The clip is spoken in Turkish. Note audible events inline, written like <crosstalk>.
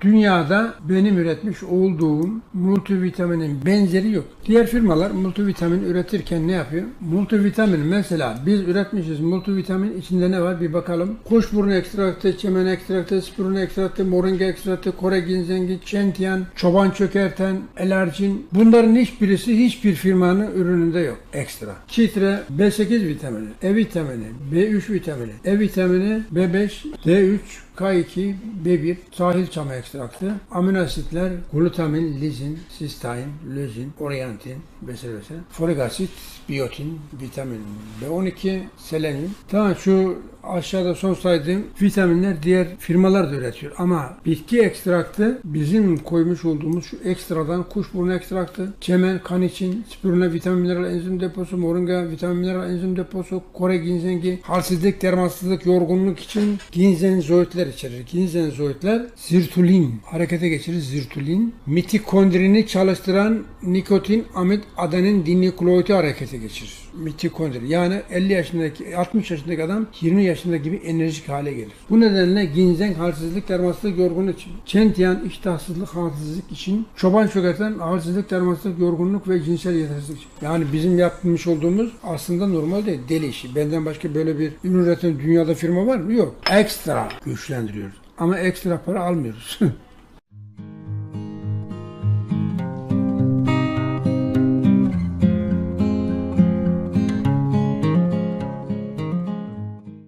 Dünyada benim üretmiş olduğum multivitaminin benzeri yok. Diğer firmalar multivitamin üretirken ne yapıyor? Multivitamin mesela biz üretmişiz multivitamin içinde ne var bir bakalım. Kuşburnu ekstraktı, çemen ekstraktı, spirulina ekstraktı, moringa ekstraktı, Kore ginzengi, çentiyan, çoban çökerten, elerjin. Bunların hiçbirisi hiçbir firmanın ürününde yok ekstra. Çitre B8 vitamini, E vitamini, B3 vitamini, E vitamini, B5, D3, K2, B1, sahil çamı ekstraktı, amino asitler, glutamin, lizin, sistein, lözin, orientin vesaire vesaire. Folik asit, biyotin, vitamin B12, selenyum. Tamam şu aşağıda son saydığım vitaminler diğer firmalar da üretiyor. Ama bitki ekstraktı bizim koymuş olduğumuz şu ekstradan kuşburnu ekstraktı, çemen, kan için, spirulina vitamin mineral enzim deposu, moringa vitamin mineral enzim deposu, Kore ginzengi, halsizlik, dermansızlık, yorgunluk için ginzenzoidler içerir. Ginzenzoidler zirtulin harekete geçirir zirtulin. Mitokondrini çalıştıran nikotin, amid, adenin dinükleoidi harekete geçirir. Mitokondri. Yani 50 yaşındaki, 60 yaşındaki adam 20 yaşında gibi enerjik hale gelir. Bu nedenle ginzen halsizlik, dermansızlık, yorgunluk için, çentiyan, iştahsızlık, halsizlik için, çoban çökerten halsizlik, dermansızlık, yorgunluk ve cinsel yetersizlik için. Yani bizim yapmış olduğumuz aslında normal değil, deli işi. Benden başka böyle bir ürün üreten dünyada firma var mı? Yok. Ekstra güçlendiriyoruz. Ama ekstra para almıyoruz. <laughs>